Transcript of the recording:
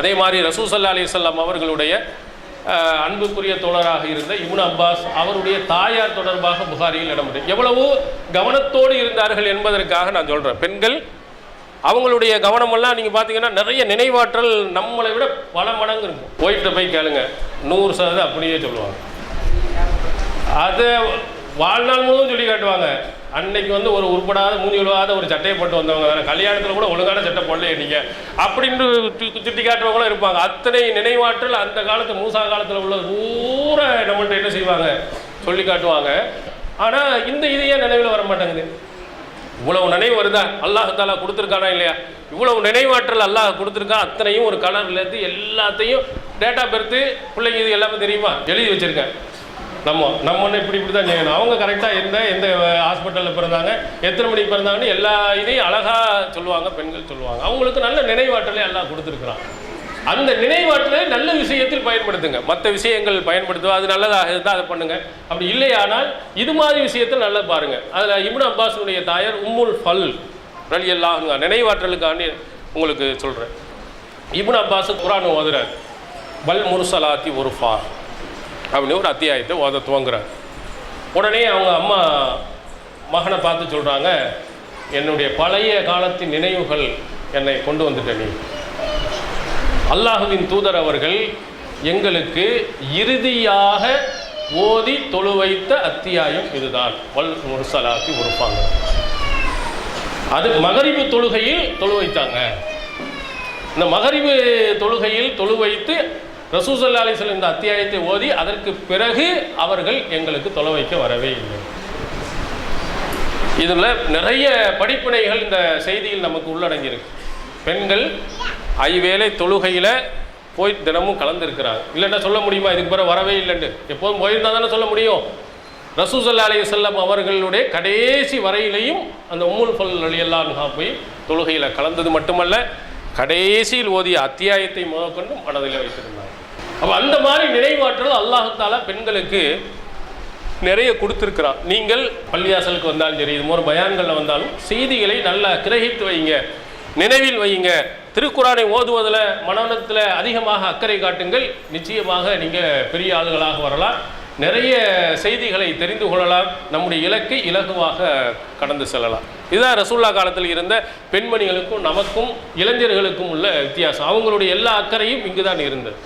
அதே மாதிரி ரசூசல்லா அலிசல்லாம் அவர்களுடைய அன்புக்குரிய தோழராக இருந்த இப்னு அப்பாஸ் அவருடைய தாயார் தொடர்பாக புகாரியில் இடம்பெற்று எவ்வளவோ கவனத்தோடு இருந்தார்கள் என்பதற்காக நான் சொல்கிறேன் பெண்கள் அவங்களுடைய கவனமெல்லாம் நீங்கள் பார்த்தீங்கன்னா நிறைய நினைவாற்றல் நம்மளை விட பல மடங்கு இருக்கும். ஒய்ஃப்ட்ட போய் கேளுங்க. நூறு சதவீதம் அப்படியே சொல்லுவாங்க. அதை வாழ்நாள் முழுவதும் சொல்லி காட்டுவாங்க. அன்னைக்கு வந்து ஒரு உருப்படாத மூஞ்சி விழுவாத ஒரு சட்டையை போட்டு வந்தவங்க தானே கல்யாணத்தில் கூட ஒழுங்கான சட்டை போடலையே நீங்கள் அப்படின்னு சு- சுட்டி காட்டுறவங்களும் இருப்பாங்க. அத்தனை நினைவாற்றல் அந்த காலத்து மூசா காலத்தில் உள்ள பூரா நம்மள்கிட்ட என்ன செய்வாங்க? சொல்லி காட்டுவாங்க. ஆனால் இந்த இது ஏன் நினைவில் வர மாட்டேங்குது? இவ்வளவு நினைவு வருதா? அல்லாஹ் தாலா கொடுத்துருக்கானா இல்லையா? இவ்வளவு நினைவாற்றல் அல்லாஹ் கொடுத்துருக்கா? அத்தனையும் ஒரு கலர்லேருந்து எல்லாத்தையும் டேட்டா பெருத்து பிள்ளைங்க இது எல்லாமே தெரியுமா? எழுதி வச்சுருக்கேன். நம்ம நம்ம ஒன்று இப்படி இப்படி தான் செய்யணும். அவங்க கரெக்டாக எந்த எந்த ஹாஸ்பிட்டலில் பிறந்தாங்க எத்தனை மணிக்கு பிறந்தாங்கன்னு எல்லா இதையும் அழகாக சொல்லுவாங்க பெண்கள் சொல்லுவாங்க. அவங்களுக்கு நல்ல நினைவாற்றலை எல்லாம் கொடுத்துருக்குறான். அந்த நினைவாற்றலை நல்ல விஷயத்தில் பயன்படுத்துங்க. மற்ற விஷயங்கள் பயன்படுத்துவோம் அது நல்லதாக இருந்தால் அதை பண்ணுங்கள் அப்படி இல்லையானால் இது மாதிரி விஷயத்தில் நல்லா பாருங்கள் அதில் இப்னு அப்பாஸுடைய தாயார் உம்முல் ஃபல் ரலி எல்லாம் நினைவாற்றலுக்காண்டி உங்களுக்கு சொல்கிறேன் இப்னு அப்பாஸ் குரான் ஓதுறார் பல் முர்சலாத்தி உருஃபா. அப்படின்னு ஒரு அத்தியாயத்தை ஓத துவங்குறார். உடனே அவங்க அம்மா மகனை பார்த்து சொல்கிறாங்க என்னுடைய பழைய காலத்தின் நினைவுகள் என்னை கொண்டு வந்துட்ட நீ. அல்லாஹுவின் தூதர் அவர்கள் எங்களுக்கு இறுதியாக ஓதி தொழு வைத்த அத்தியாயம் இதுதான். வல் முரசலாக்கி உறுப்பாங்க. அது மகரிபு தொழுகையில் தொழு வைத்தாங்க. இந்த மகரிபு தொழுகையில் தொழு வைத்து ரசூசல்லா அலிஸ்லம் இந்த அத்தியாயத்தை ஓதி அதற்கு பிறகு அவர்கள் எங்களுக்கு தொலை வைக்க வரவே இல்லை. இதில் நிறைய படிப்பினைகள் இந்த செய்தியில் நமக்கு உள்ளடங்கியிருக்கு. பெண்கள் ஐவேளை தொழுகையில் போய் தினமும் கலந்துருக்கிறாங்க இல்லைன்னா சொல்ல முடியுமா? இதுக்கு பிறகு வரவே இல்லைன்னு. எப்போதும் போயிருந்தா தானே சொல்ல முடியும். ரசூசல்லா அலி செல்லம் அவர்களுடைய கடைசி வரையிலையும் அந்த உம்முல் ஃபல் அலியல்லான் போய் தொழுகையில் கலந்தது மட்டுமல்ல கடைசியில் ஓதிய அத்தியாயத்தை முதற்கொண்டு மனதில் வைத்திருந்தார். அப்போ அந்த மாதிரி நினைவாற்றல் அல்லாஹத்தால பெண்களுக்கு நிறைய கொடுத்துருக்குறான் நீங்கள் பள்ளியாசலுக்கு வந்தாலும் சரி இது மாதிரி பயான்களில் வந்தாலும் செய்திகளை நல்லா கிரகித்து வைங்க நினைவில் வையுங்க திருக்குறானை ஓதுவதில் மனநலத்தில் அதிகமாக அக்கறை காட்டுங்கள். நிச்சயமாக நீங்கள் பெரிய ஆளுகளாக வரலாம். நிறைய செய்திகளை தெரிந்து கொள்ளலாம். நம்முடைய இலக்கை இலகுவாக கடந்து செல்லலாம். இதுதான் ரசூல்லா காலத்தில் இருந்த பெண்மணிகளுக்கும் நமக்கும் இளைஞர்களுக்கும் உள்ள வித்தியாசம். அவங்களுடைய எல்லா அக்கறையும் இங்கு தான் இருந்தது.